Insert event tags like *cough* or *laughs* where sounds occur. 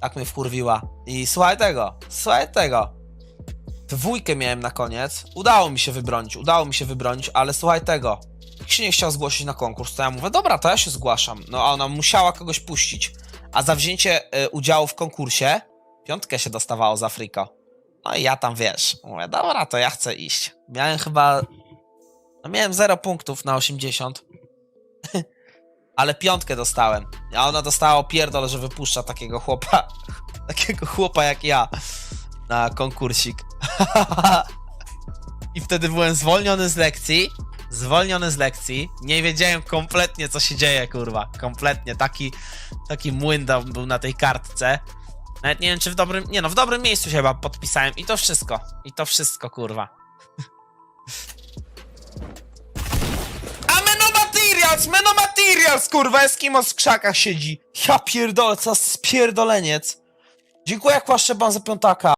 Tak mnie wkurwiła. I słuchaj tego, słuchaj tego. Dwójkę miałem na koniec. Udało mi się wybronić, udało mi się wybronić, ale słuchaj tego. Nikt się nie chciał zgłosić na konkurs, to ja mówię, dobra, to ja się zgłaszam. No a ona musiała kogoś puścić. A za wzięcie y, udziału w konkursie piątkę się dostawało z Afriko. No i ja tam wiesz, mówię, dobra, to ja chcę iść. Miałem chyba. No miałem 0 punktów na 80. *laughs* Ale piątkę dostałem. A ona dostała pierdol, że wypuszcza takiego chłopa. *laughs* Takiego chłopa jak ja na konkursik. *laughs* I wtedy byłem zwolniony z lekcji. Zwolniony z lekcji. Nie wiedziałem kompletnie, co się dzieje, kurwa. Kompletnie. Taki, taki młyn był na tej kartce. Nawet nie wiem, czy w dobrym. Nie no, w dobrym miejscu się chyba podpisałem. I to wszystko. I to wszystko, kurwa. Materials! Meno Materials, kurwa! Eskimo w krzakach siedzi. Ja pierdolę, co za spierdoleniec. Dziękuję, jak płaszczę ban za piątaka.